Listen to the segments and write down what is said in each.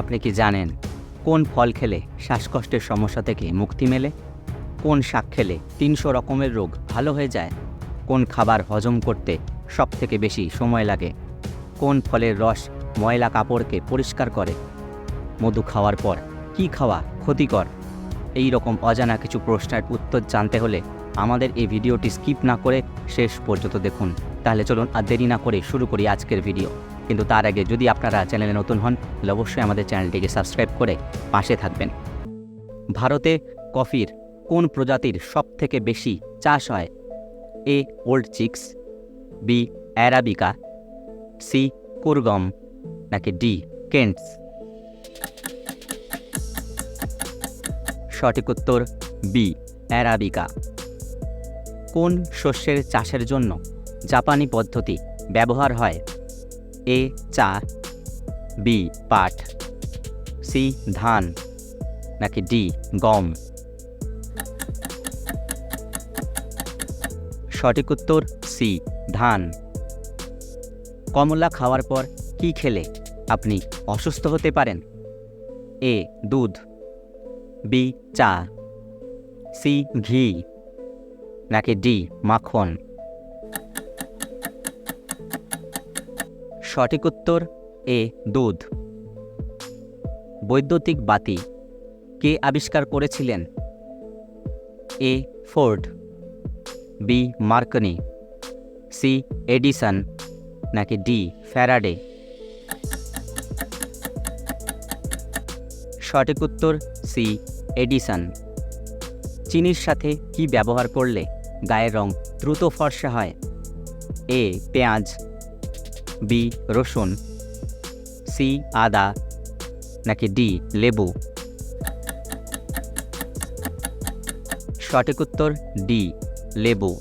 আপনি কি জানেন কোন ফল খেলে শ্বাসকষ্টের সমস্যা থেকে মুক্তি মেলে? কোন শাক খেলে তিনশো রকমের রোগ ভালো হয়ে যায়? কোন খাবার হজম করতে সব থেকে বেশি সময় লাগে? কোন ফলের রস ময়লা কাপড়কে পরিষ্কার করে? মধু খাওয়ার পর কি খাওয়া ক্ষতিকর? এই রকম অজানা কিছু প্রশ্নের উত্তর জানতে হলে আমাদের এই ভিডিওটি স্কিপ না করে শেষ পর্যন্ত দেখুন। তাহলে চলুন আর দেরি না করে শুরু করি আজকের ভিডিও। কিন্তু তার আগে যদি আপনারা চ্যানেলে নতুন হন, তাহলে অবশ্যই আমাদের চ্যানেলটিকে সাবস্ক্রাইব করে পাশে থাকবেন। ভারতে কফির কোন প্রজাতির সব থেকে বেশি চাষ হয়? A, old chicks, B, arabica, C, কুরগম, নাকি ডি, কেন্টস? সঠিক উত্তর বি, অ্যারাবিকা। কোন শস্যের চাষের জন্য জাপানি পদ্ধতি ব্যবহার হয়? এ চা, বি পাট, সি ধান, নাকি ডি গম? সঠিক উত্তর, সি ধান। কমলা খাওয়ার পর কি খেলে আপনি অসুস্থ হতে পারেন? এ দুধ, বি চা, সি ঘি, নাকি ডি মাখন? সঠিক উত্তর, এ, দুধ। বৈদ্যুতিক বাতি, কে আবিষ্কার করেছিলেন? A, Ford. B, Marconi. C, Edison. নাকি ডি, ফ্যারাডে। সঠিক উত্তর, সি, এডিসন। চিনির সাথে কি ব্যবহার করলে গায়ের রং দ্রুত ফর্সা হয়? এ, পেঁয়াজ। বি রসুন। সি আদা। নাকি ডি লেবু। সঠিক উত্তর ডি লেবু।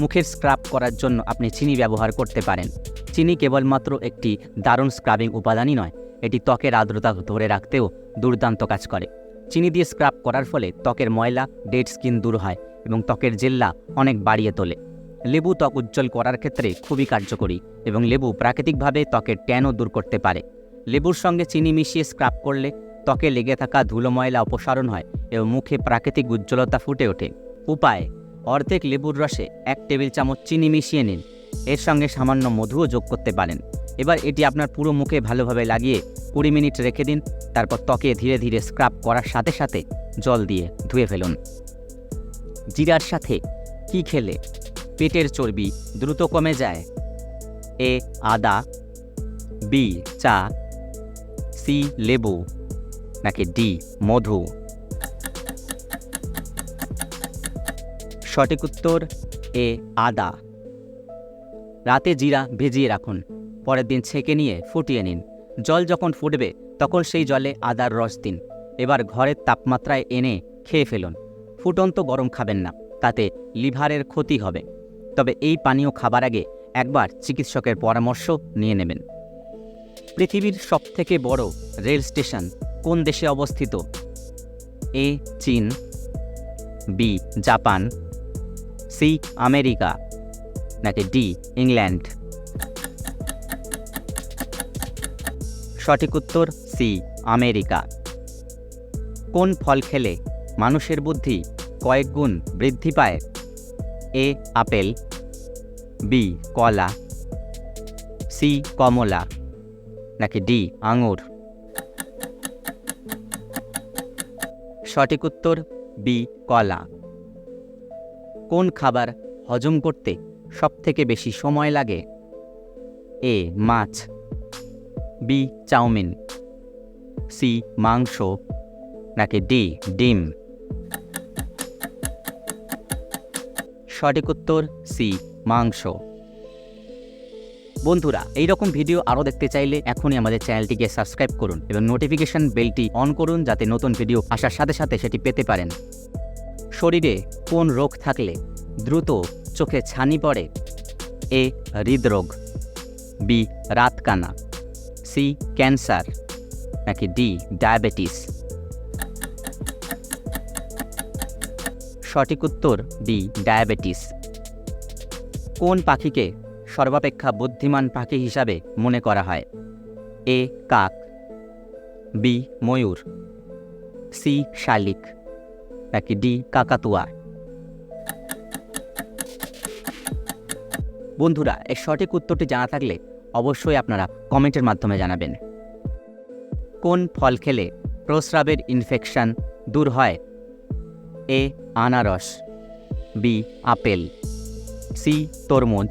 মুখের স্ক্রাব করার জন্য আপনি চিনি ব্যবহার করতে পারেন। চিনি কেবলমাত্র একটি দারুণ স্ক্রাবিং উপাদানই নয়, এটি ত্বকের আর্দ্রতা ধরে রাখতেও দুর্দান্ত কাজ করে। চিনি দিয়ে স্ক্রাব করার ফলে ত্বকের ময়লা, ডেড স্কিন দূর হয় এবং ত্বকের জেল্লা অনেক বাড়িয়ে তোলে। লেবু ত্বক উজ্জ্বল করার ক্ষেত্রে খুবই কার্যকরী এবং লেবু প্রাকৃতিকভাবে ত্বকের ট্যানও দূর করতে পারে। লেবুর সঙ্গে চিনি মিশিয়ে স্ক্রাব করলে ত্বকে লেগে থাকা ধুলো ময়লা অপসারণ হয় এবং মুখে প্রাকৃতিক উজ্জ্বলতা ফুটে ওঠে। উপায়, অর্ধেক লেবুর রসে এক টেবিল চামচ চিনি মিশিয়ে নিন। এর সঙ্গে সামান্য মধুও যোগ করতে পারেন। এবার এটি আপনার পুরো মুখে ভালোভাবে লাগিয়ে কুড়ি মিনিট রেখে দিন, তারপর ত্বকে ধীরে ধীরে স্ক্রাব করার সাথে সাথে জল দিয়ে ধুয়ে ফেলুন। জিরার সাথে কি খেলে পেটের চর্বি দ্রুত কমে যায়। এ, আদা, বি, চা, সি, লেবু, নাকি ডি, মধু? সঠিক উত্তর, এ, আদা। রাতে জিরা ভেজিয়ে রাখুন। পরের দিন ছেঁকে নিয়ে ফুটিয়ে নিন। জল যখন ফুটবে, তখন সেই জলে আদার রস দিন। এবার ঘরের তাপমাত্রায় এনে খেয়ে ফেলুন। ফুটন্ত গরম খাবেন না, তাতে লিভারের ক্ষতি হবে। তবে এই পানীয় খাবার আগে একবার চিকিৎসকের পরামর্শ নিয়ে নেবেন। পৃথিবীর সবথেকে বড় রেল স্টেশন কোন দেশে অবস্থিত? এ, চীন, বি, জাপান, সি, আমেরিকা, নাকি ডি, ইংল্যান্ড? সঠিক উত্তর, সি, আমেরিকা। কোন ফল খেলে মানুষের বুদ্ধি কয়েক গুণ বৃদ্ধি পায়? এ, আপেল, বি, কলা, সি, কমলা, নাকি ডি, আঙুর? সঠিক উত্তর, বি, কলা। কোন খাবার হজম করতে সবথেকে বেশি সময় লাগে? এ, মাছ, বি, চাউমিন, সি, মাংস, নাকি ডি, ডিম? সঠিক উত্তর সি, মাংস। বন্ধুরা এই রকম ভিডিও আরও দেখতে চাইলে এখনই আমাদের চ্যানেলটিকে সাবস্ক্রাইব করুন এবং নোটিফিকেশন বেলটি অন করুন যাতে নতুন ভিডিও আসার সাথে সাথে সেটি পেতে পারেন। শরীরে কোন রোগ থাকলে দ্রুত চোখে ছানি পড়ে? এ, হৃদরোগ। বি, রাতকানা। C, cancer. নাকি ডি, ডায়াবেটিস। সঠিক উত্তর ডি ডায়াবেটিস। কোন পাখিকে সর্বাপেক্ষা বুদ্ধিমান পাখি হিসাবে মনে করা হয়? এ, কাক। বি, ময়ূর। সি, শালিক। নাকি ডি, কাকাতুয়া। বন্ধুরা, এর সঠিক উত্তরটি জানা থাকলে অবশ্যই আপনারা কমেন্টের মাধ্যমে জানাবেন। কোন ফল খেলে প্রস্রাবের ইনফেকশন দূর হয়? এ আনারস বি আপেল সি তরমুজ,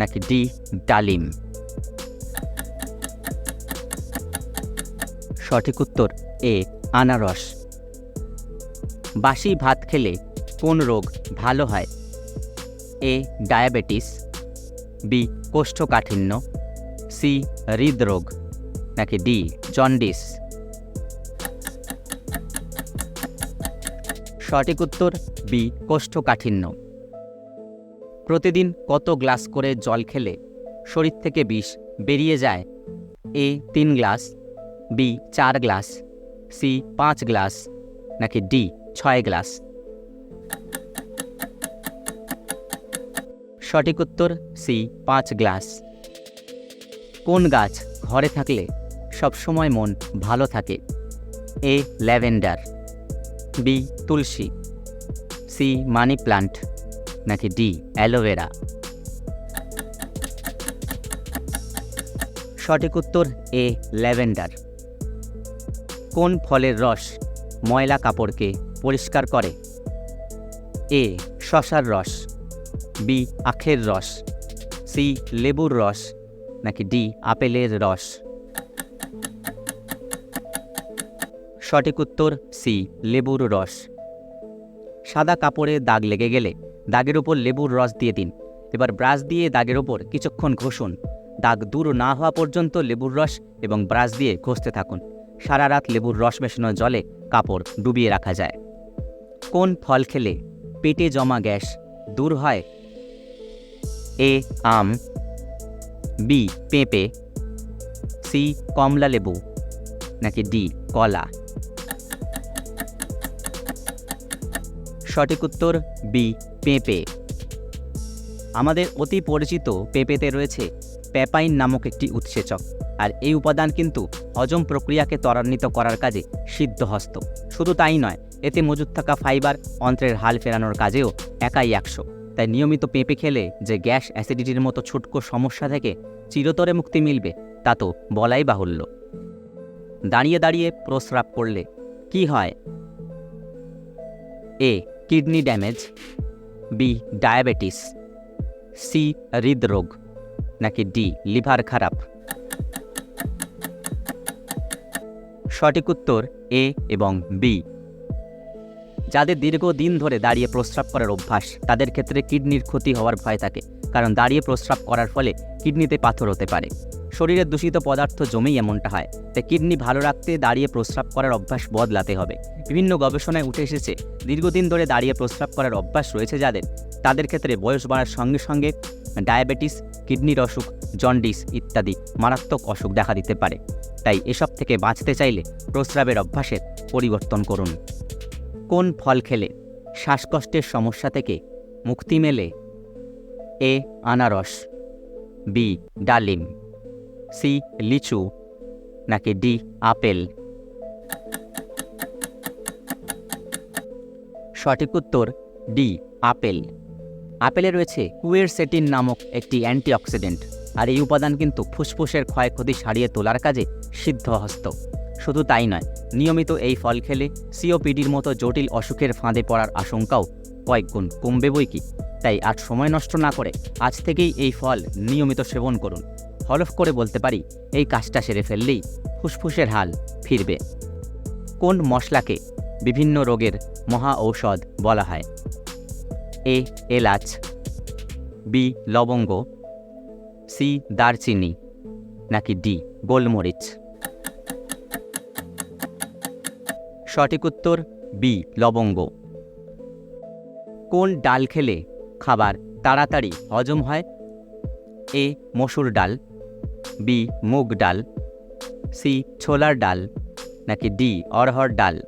নাকি ডি ডালিম? সঠিক উত্তর এ আনারস। বাসি ভাত খেলে কোন রোগ ভালো হয়? এ ডায়াবেটিস বি কোষ্ঠকাঠিন্য সি হৃদরোগ, নাকি ডি জন্ডিস? সঠিক উত্তর, বি, কোষ্ঠকাঠিন্য। প্রতিদিন কত গ্লাস করে জল খেলে? শরীর থেকে বিষ বেরিয়ে যায়। এ, তিন গ্লাস, বি, চার গ্লাস, সি, পাঁচ গ্লাস, নাকি ডি, ছয় গ্লাস? সঠিক উত্তর, সি, পাঁচ গ্লাস। কোন গাছ ঘরে থাকলে সবসময় মন ভালো থাকে? A, lavender. B Tulsi. C money plant. নাকি ডি অ্যালোভেরা সঠিক উত্তর এ ল্যাভেন্ডার। কোন ফলের রস ময়লা কাপড়কে পরিষ্কার করে? এ শশার রস। বি আখের রস। সি লেবুর রস। নাকি ডি আপেলের রস। সঠিক উত্তর সি, লেবুর রস। সাদা কাপড়ে দাগ লেগে গেলে দাগের ওপর লেবুর রস দিয়ে দিন। এবার ব্রাশ দিয়ে দাগের ওপর কিছুক্ষণ ঘষুন। দাগ দূর না হওয়া পর্যন্ত লেবুর রস এবং ব্রাশ দিয়ে ঘষতে থাকুন। সারা রাত লেবুর রস মেশানো জলে কাপড় ডুবিয়ে রাখা যায়। কোন ফল খেলে পেটে জমা গ্যাস দূর হয়? এ, আম। বি, পেঁপে। সি, কমলা লেবু। নাকি ডি, কলা। সঠিক উত্তর বি পেঁপে। আমাদের অতি পরিচিত পেঁপেতে রয়েছে প্যাপাইন নামক একটি উৎসেচক, আর এই উপাদান কিন্তু হজম প্রক্রিয়াকে ত্বরান্বিত করার কাজে সিদ্ধহস্ত। শুধু তাই নয়, এতে মজুদ থাকা ফাইবার অন্ত্রের হাল ফেরানোর কাজেও একাই একশো। তাই নিয়মিত পেঁপে খেলে যে গ্যাস অ্যাসিডিটির মতো ছোটকো সমস্যা থেকে চিরতরে মুক্তি মিলবে, তা তো বলাই বাহুল্য। দাঁড়িয়ে দাঁড়িয়ে প্রস্রাব করলে কি হয়? A kidney damage, B, diabetes, C, হৃদরোগ, নাকি ডি, লিভার খারাপ? সঠিক উত্তর এ এবং বি। যাদের দীর্ঘদিন ধরে দাঁড়িয়ে প্রস্রাব করার অভ্যাস, তাদের ক্ষেত্রে কিডনির ক্ষতি হওয়ার ভয় থাকে, কারণ দাঁড়িয়ে প্রস্রাব করার ফলে কিডনিতে পাথর হতে পারে। শরীরে দূষিত পদার্থ জমেই এমনটা হয়, তাই কিডনি ভালো রাখতে দাঁড়িয়ে প্রস্রাব করার অভ্যাস বদলাতে হবে। বিভিন্ন গবেষণায় উঠে এসেছে, দীর্ঘদিন ধরে দাঁড়িয়ে প্রস্রাব করার অভ্যাস রয়েছে যাদের, তাদের ক্ষেত্রে বয়স বাড়ার সঙ্গে সঙ্গে ডায়াবেটিস, কিডনির অসুখ, জন্ডিস ইত্যাদি মারাত্মক অসুখ দেখা দিতে পারে। তাই এসব থেকে বাঁচতে চাইলে প্রস্রাবের অভ্যাসের পরিবর্তন করুন। কোন ফল খেলে শ্বাসকষ্টের সমস্যা থেকে মুক্তি মেলে? এ. আনারস, বি. ডালিম, সি. লিচু, নাকি ডি. আপেল? সঠিক উত্তর, ডি. আপেল। আপেলে রয়েছে কুয়েরসেটিন নামক একটি অ্যান্টিঅক্সিডেন্ট, আর এই উপাদান কিন্তু ফুসফুসের ক্ষয়ক্ষতি সারিয়ে তোলার কাজে সিদ্ধহস্ত। শুধু তাই নয় নিয়মিত এই ফল খেলে সিওপিডির মতো জটিল অসুখের ফাঁদে পড়ার আশঙ্কাও কয়েকগুণ কমবে বই কি? তাই আজ সময় নষ্ট না করে আজ থেকেই এই ফল নিয়মিত সেবন করুন। হলফ করে বলতে পারি, এই কাজটা সেরে ফেললেই ফুসফুসের হাল ফিরবে। কোন মশলাকে বিভিন্ন রোগের মহা ঔষধ বলা হয়? এ, এলাচ, বি, লবঙ্গ, সি, দারচিনি, নাকি ডি, গোলমরিচ? সঠিক উত্তর বি, লবঙ্গ। কোন ডাল খেলে খাবার তাড়াতাড়ি হজম হয়? এ, মসুর ডাল, বি, মুগ ডাল, সি, ছোলার ডাল, নাকি ডি অরহর ডাল?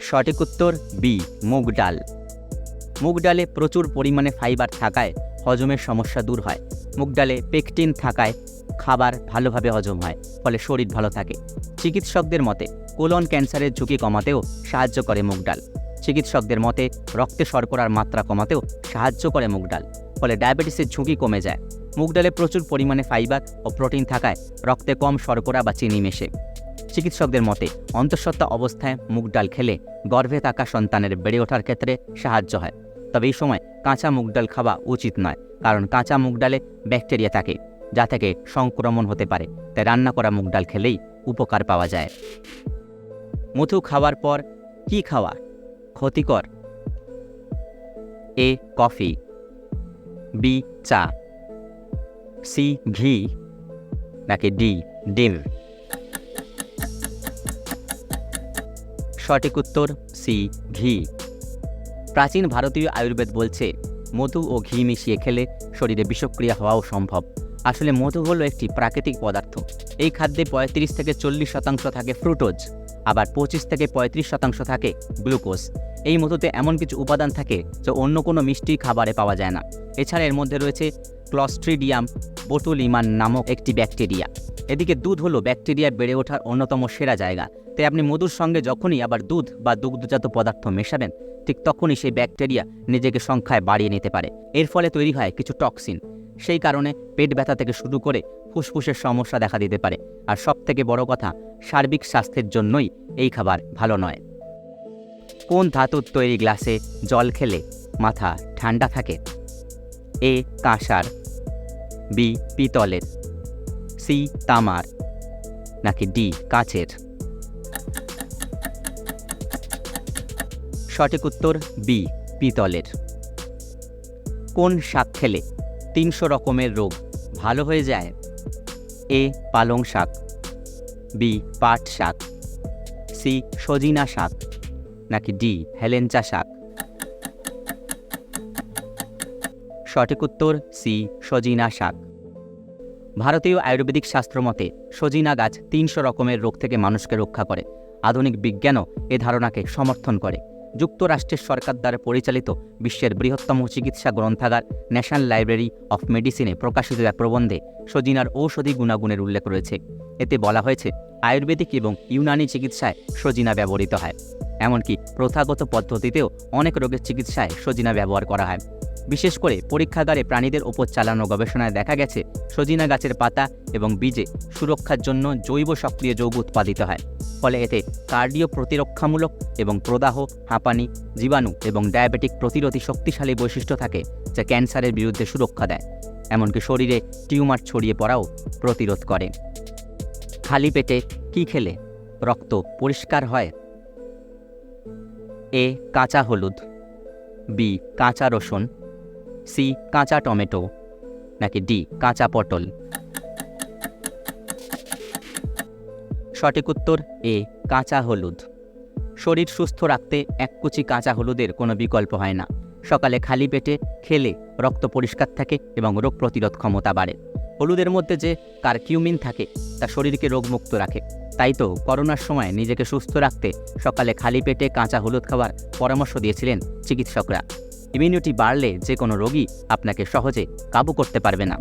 সঠিক উত্তর বি, মুগ ডাল। মুগ ডালে প্রচুর পরিমাণে ফাইবার থাকায় হজমের সমস্যা দূর হয়। মুগ ডালে পেকটিন থাকায় খাবার ভালোভাবে হজম হয়, ফলে শরীর ভালো থাকে। চিকিৎসকদের মতে, কোলন ক্যান্সারের ঝুঁকি কমাতেও সাহায্য করে মুগ ডাল। চিকিৎসকদের মতে, রক্তে শর্করার মাত্রা কমাতেও সাহায্য করে মুগ ডাল, ফলে ডায়াবেটিসের ঝুঁকি কমে যায়। মুগ ডালে প্রচুর পরিমাণে ফাইবার ও প্রোটিন থাকায় রক্তে কম শর্করা বা চিনি মেশে। চিকিৎসকদের মতে, অন্তঃসত্ত্বা অবস্থায় মুগ ডাল খেলে গর্ভে থাকা সন্তানের বেড়ে ওঠার ক্ষেত্রে সাহায্য হয়। তবে এই সময় কাঁচা মুগ ডাল খাওয়া উচিত নয়, কারণ কাঁচা মুগ ডালে ব্যাকটেরিয়া থাকে। যা থেকে সংক্রমণ হতে পারে। তাই রান্না করা মুগ ডাল খেলেই উপকার পাওয়া যায়। মধু খাওয়ার পর কি খাওয়া? ক্ষতিকর? A, coffee. বি, চা। সি, ঘি। নাকি ডি, ডিম। সঠিক উত্তর, সি, ঘি। প্রাচীন ভারতীয় আয়ুর্বেদ বলছে, মধু ও ঘি মিশিয়ে খেলে শরীরে বিষক্রিয়া হওয়াও সম্ভব। আসলে মধু হলো একটি প্রাকৃতিক পদার্থ। এই খাদ্যে পঁয়ত্রিশ থেকে চল্লিশ শতাংশ থাকে ফ্রুটোজ আবার পঁচিশ থেকে পঁয়ত্রিশ শতাংশ থাকে গ্লুকোজ এই মধুতে এমন কিছু উপাদান থাকে যা অন্য কোনো মিষ্টি খাবারে পাওয়া যায় না। এছাড়া এর মধ্যে রয়েছে ক্লস্ট্রিডিয়াম বোটুলিমান নামক একটি ব্যাকটেরিয়া এদিকে দুধ হলো ব্যাকটেরিয়া বেড়ে ওঠার অন্যতম সেরা জায়গা। তাই আপনি মধুর সঙ্গে যখনই আবার দুধ বা দুগ্ধজাত পদার্থ মেশাবেন, ঠিক তখনই সেই ব্যাকটেরিয়া নিজেকে সংখ্যায় বাড়িয়ে নিতে পারে। এর ফলে তৈরি হয় কিছু টক্সিন সেই কারণে পেট ব্যথা থেকে শুরু করে ফুসফুসের সমস্যা দেখা দিতে পারে। আর সব থেকে বড় কথা, সার্বিক স্বাস্থ্যের জন্যই এই খাবার ভালো নয়। কোন ধাতুর তৈরি গ্লাসে জল খেলে মাথা ঠান্ডা থাকে? এ, কাঁসার, বি, পিতলের, সি, তামার, নাকি ডি, কাচের? সঠিক উত্তর, বি, পিতলের। কোন শাক খেলে তিনশো রকমের রোগ। ভালো হয়ে যায়? এ, পালং শাক। বি, পাট শাক। সি, সজিনা শাক। নাকি ডি, হেলেঞ্চা শাক। সঠিক উত্তর, সি, সজিনা শাক। ভারতীয় আয়ুর্বেদিক শাস্ত্র মতে, সজিনা গাছ তিনশো রকমের রোগ থেকে মানুষকে রক্ষা করে। আধুনিক বিজ্ঞানও এ ধারণাকে সমর্থন করে। যুক্তরাষ্ট্রের সরকার দ্বারা পরিচালিত বিশ্বের বৃহত্তম চিকিৎসা গ্রন্থাগার ন্যাশনাল লাইব্রেরি অফ মেডিসিনে প্রকাশিত এক প্রবন্ধে সজিনার ঔষধি গুণাগুণের উল্লেখ রয়েছে। এতে বলা হয়েছে, আয়ুর্বেদিক এবং ইউনানি চিকিৎসায় সজিনা ব্যবহৃত হয়। এমনকি প্রথাগত পদ্ধতিতেও অনেক রোগের চিকিৎসায় সজিনা ব্যবহার করা হয়। বিশেষ করে পরীক্ষাগারে প্রাণীদের ওপর চালানো গবেষণায় দেখা গেছে, সজিনা গাছের পাতা এবং বীজে সুরক্ষার জন্য জৈব সক্রিয় যৌগ উৎপাদিত হয়। ফলে এতে কার্ডিও প্রতিরক্ষামূলক এবং প্রদাহ, হাঁপানি, জীবাণু এবং ডায়াবেটিক প্রতিরোধী শক্তিশালী বৈশিষ্ট্য থাকে, যা ক্যান্সারের বিরুদ্ধে সুরক্ষা দেয়, এমনকি শরীরে টিউমার ছড়িয়ে পড়াও প্রতিরোধ করে। খালি পেটে কি খেলে? রক্ত পরিষ্কার হয়? এ, কাঁচা হলুদ। বি, কাঁচা রসুন। সি, কাঁচা টমেটো। নাকি ডি, কাঁচা পটল। সঠিক উত্তর, এ, কাঁচা হলুদ। শরীর সুস্থ রাখতে এক কুচি কাঁচা হলুদের কোনো বিকল্প হয় না। সকালে খালি পেটে খেলে রক্ত পরিষ্কার থাকে এবং রোগ প্রতিরোধ ক্ষমতা বাড়ে। হলুদের মধ্যে যে কারকিউমিন থাকে, তা শরীরকে রোগমুক্ত রাখে। তাই তো করোনার সময় নিজেকে সুস্থ রাখতে সকালে খালি পেটে কাঁচা হলুদ খাওয়ার পরামর্শ দিয়েছিলেন চিকিৎসকরা। ইমিউনিটি বাড়লে যে কোনো রোগী আপনাকে সহজে কাবু করতে পারবে না।